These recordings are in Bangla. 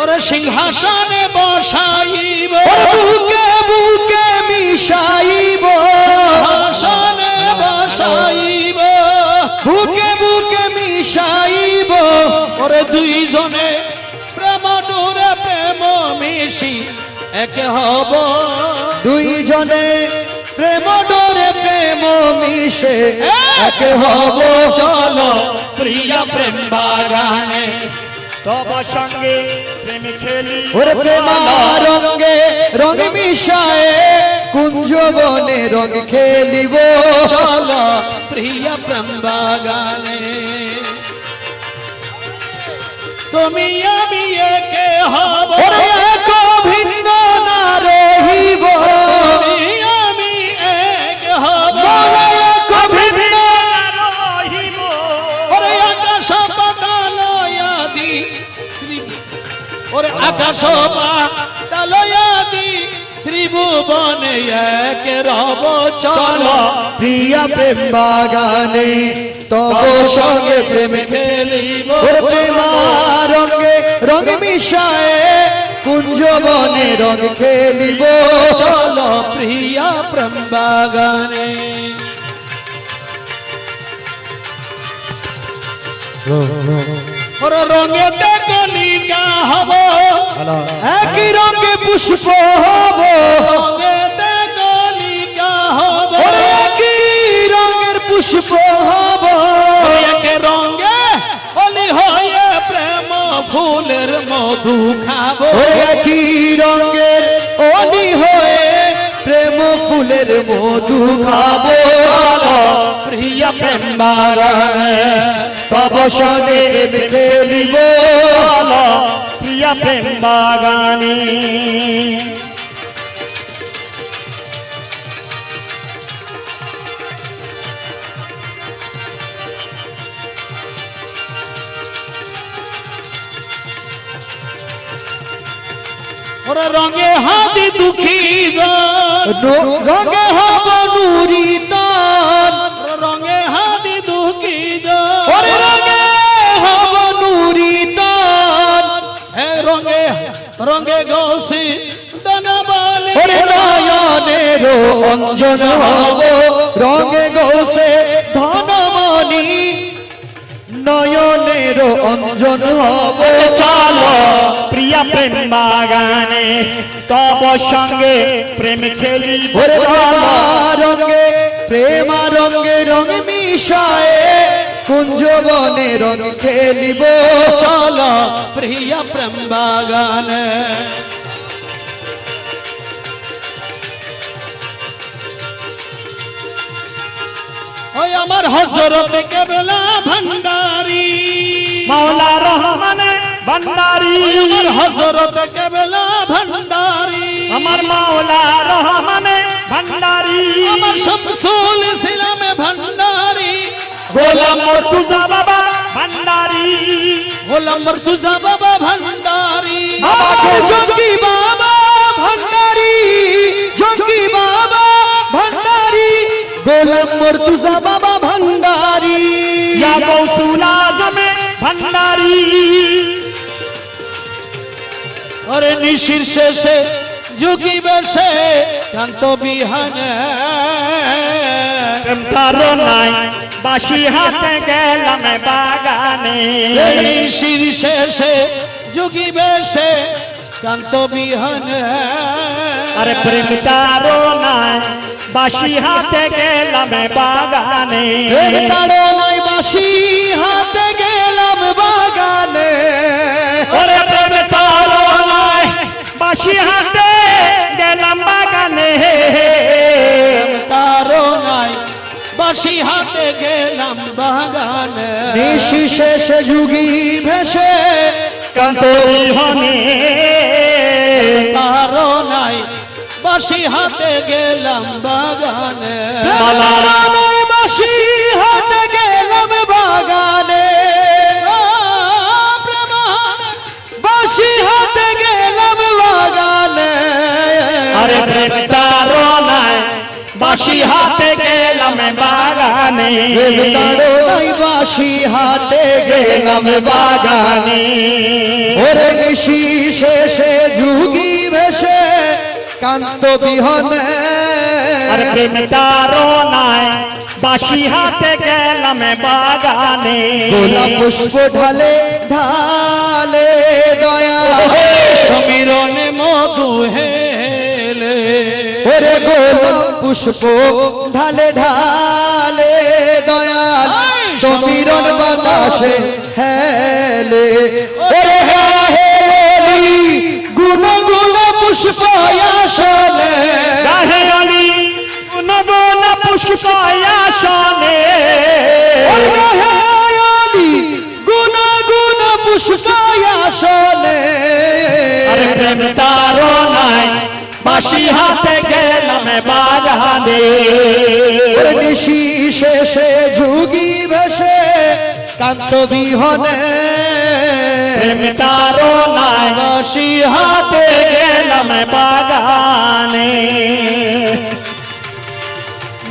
ওরে সিংহাসনে বসাইব। বুকে বুকে মিশাইব। সিংহাসনে বসাইব। বুকে বুকে মিশাইব। ওরে দুইজনে প্রেম ডোরে প্রেম মিশি একে হব। দুইজনে প্রেম ডোরে প্রেম মিশে একে হব। চলো প্রিয়া প্রেম বাগানে তব সঙ্গে প্রেম খেলি। ওরে প্রেমা রঙ্গে রং মিশায়ে কুঞ্জ বনে রং খেলিব। চল প্রিয়া প্রেম বাগানে। তুমি আমি একে হব পাতাল আদি ত্রিভুবনে এক রব চলো। প্রিয়া প্রেম বাগানে তব সঙ্গে প্রেম খেলিব। প্রেমা রঙ্গে রং মিশায়ে কুঞ্জ বনে রং খেলিব। চলো প্রিয়া প্রেম বাগানে। ওরে রঙেতে কলিকা হব একই রঙে পুষ্প হব। রঙেতে কলিকা হব একই রঙের পুষ্প হব। একে রঙে অলি হয়ে প্রেম ফুলের মধু খাব। একই রঙের অলি হয়ে প্রেম ফুলের মধু খাব। প্রিয়া প্রেম তব সদে খেলিব। প্রিয়া প্রেম বাগানে। ওরা রঙে হাতি দুঃখী রঙে হব নুরি। রঙে গৌসি দনবালি ওরে নয়নের অঞ্জন হব রঙে গৌসে ধনমণি নয়নের অঞ্জন হব চলো প্রিয়া প্রেম বাগানে তব সঙ্গে প্রেম খেলি। রঙে প্রেমা রঙে রঙ মিশায়ে। কুঞ্জ বনে রঙ খেলিব। চলো প্রিয়া প্রেম বাগানে ওই আমার হজরত কেবলা ভণ্ডারি মাওলা রহমানে ভান্ডারি। ওই আমার হজরত কেবলা ভণ্ডারি আমার মাওলা রহমানে ভান্ডারি। আমার শামসুল ইসলামে ভণ্ডারি গোলাম মর্তুজা বাবা ভান্ডারি। গোলাম মর্তুজা বাবা ভণ্ডারি আমাকে জঙ্গি বাবা ভান্ডারি। জঙ্গি বাবা ভান্ডারি। গোলাম মর্তুজা বাবা ভান্ডারি। ইয়া গৌসুল আজমে ভান্ডারি। ওরে নিশির শেষে যুগি বেশে কান্ত বিহানে। তারো নাই। বাসি হাতে গেলাম বাগানে। নিশির শেষে যুগি বেশে কান্ত বিহানে। আরে প্রেম তারো নাই বাসি হাতে গেলাম বাগানে। তাড়ো হাতে গেলাম বাগানে। নিশি শেষে যুগি ভেসে কান্ত হনে তারও নাই বাসি হাতে গেলাম বাগানে। বাসি হাতে গেলাম বাগানে। বাসি হাতে গেলাম বাগানে। আরে প্রেম তারো বাসি হাতে গেলাম বাগানে। তাড়নায় বাসি হাতে গেলাম বাগানে। ওরে নিশি শেষে যুগি ভেসে কান্ত বিহনে। আর প্রেম তারো নাই বাসি হাতে গেলাম বাগানে। গোলাপ পুষ্প ঢালে ঢালে দয়া। সমীরণে মধু গোলাপ পুষ্প ঢালে ঢালে দয়াল সমীরণ বাতাসে হেলে। ওরে হেলি গুণ গুণ পুষ্প আসলে গাহে অলি নবন পুষ্প আসনে। ওরে হেলি গুণ গুণ পুষ্প আসলে আর প্রেম তারো নাই বাসি হাতে গেলাম বাগানে ওরে নিশি শেষে ঝুগি ভেসে কান্ত বিহনে। প্রেম তারো নাই বাসি হাতে গেলাম বাগানে।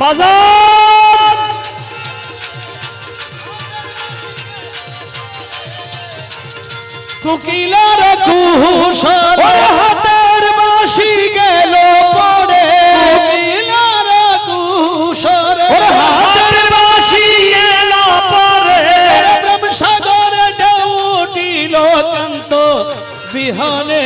বাজার কুকিলার কুহুসর বিহনে।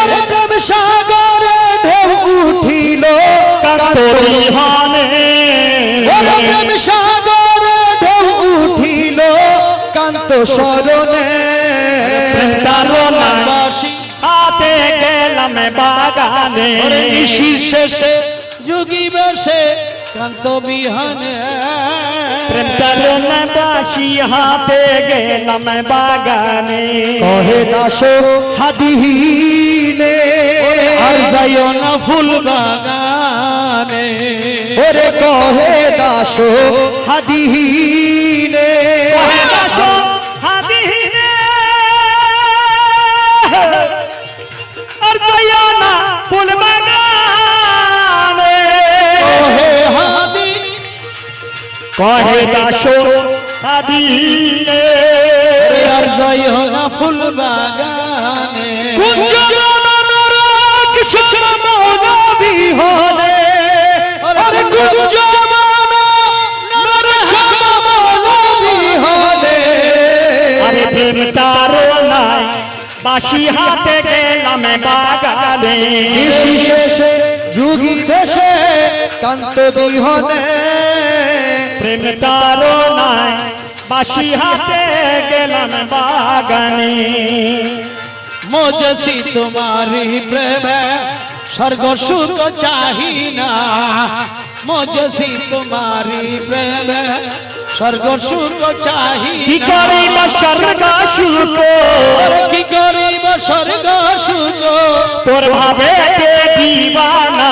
ওরে প্রেম সাগরে ঢেউ উঠিল কান্ত বিহানে। ওরে প্রেম সাগরে ঢেউ উঠিল কান্ত স্মরণে তারো বাসি হাতে গেলাম বাগানে। নিশি শেষে যুগি বেশে কান্ত বিহনে। হাতে গেলাম বাগানে কহে দাস হাদিহীনে। আর যাইও না ফুল বাগানে। ওরে কহে দাস হাদিহীনে। কহে দাস কহে দাস হাদিনে আর যাইও না ফুল বাগানে। বিহনে আরে গুঞ্জমানা বিহনে আরে প্রেম তারো নাই বাসি হাতে গেলাম বাগানে। শেষে যুগি দেশে কান্ত বিহনে। প্রেম তারো নাই বাসি হাতে গেলাম বাগানে। মজসি তোমারি প্রেমে স্বর্গ সুখ চাহি না মজসি তোমারি প্রেমে স্বর্গ সুখ চাহি কি করিব স্বর্গ সুখ? কি করিব স্বর্গ সুখ? তোর ভাবে দিবানা।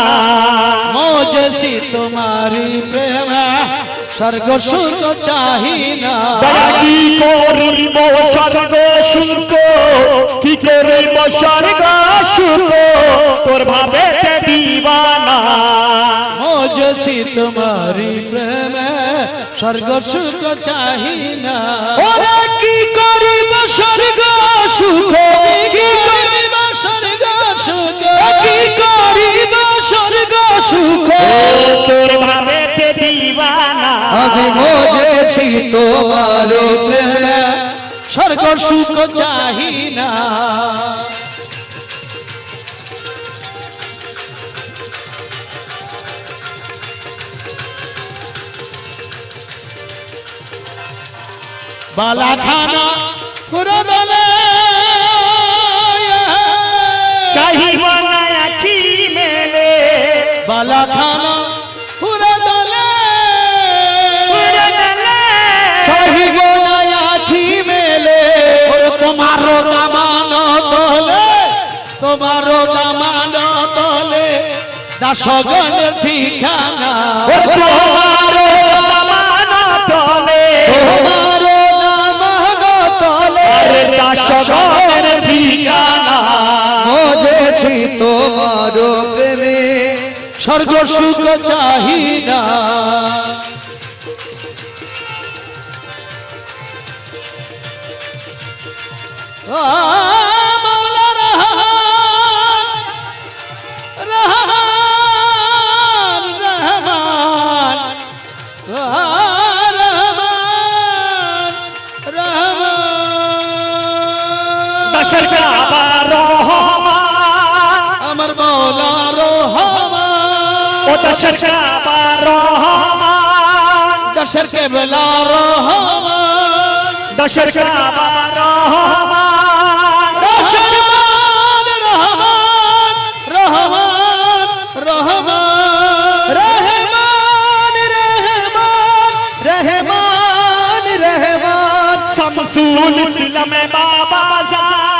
মজসি তোমারি প্রেমে স্বর্গ সুখ চাহি না। কি করিব স্বর্গ সুখ? কি করিব স্বর্গ সুখ? তোর ভাবে দিবানা। মজসি তোমারি প্রেমে স্বর্গ সুখ চাহি না। ওরে কি করিব আমি মজেছি তোমার স্বর্গ সুখ চাহি না। বালা খানা পুরো দলে চাহিব না আখি মেলে তোমার দামান তলে দাসগণ ঠিকানা। তোমার দামান তলে। তোমার দামান তলে দাসগণ ঠিকানা। প্রেমে স্বর্গ সুখ চাহি না দশের কাবা রহমান। আমার মৌলা রহমান। ও দশের কাবা রহমান। দশের কেবলা রহমান। দশের কাবা রহমান। রহমান রহমান রহমান রহমান। রহমান রহমান রহমান রহমান। শামসুল ইসলাম বাবা জান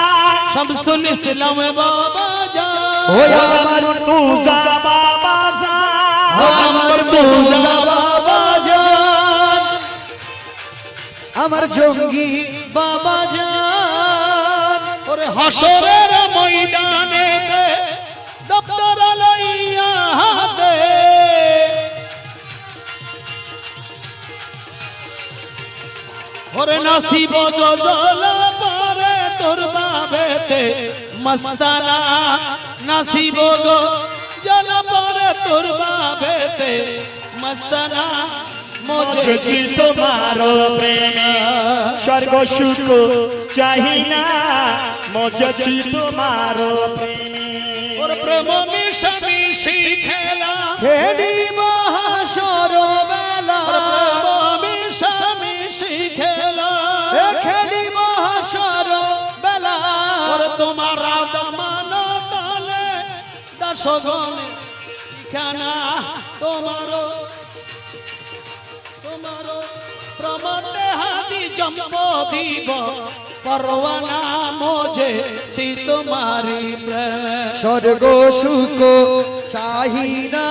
শামসুল ইসলাম বাবা জান ও আমার তুজা বাবা আমার বাবা জঙ্গি বাবা ওরে হাসরের ময়দানে দপ্তর লইয়া হাতে। ওরে নাসিব গজল তোর বাবেতে মস্তানা নাসিব গজল পারে তোর বাবেতে মস্তানা মোজে মজছি তোমার প্রেমে। স্বর্গ সুখ চাহি না মজছি তোমার প্রেমে। ওর প্রেম মিশা মিশি খেলা। হেডি তোমার দমান তালে দশগণে খানা তোমার তোমার প্রমতে হাতি জম্ব দিব। পরওয়ানা মোজে সি তোমারি প্রেম স্বর্গ সুখ চাহিনা।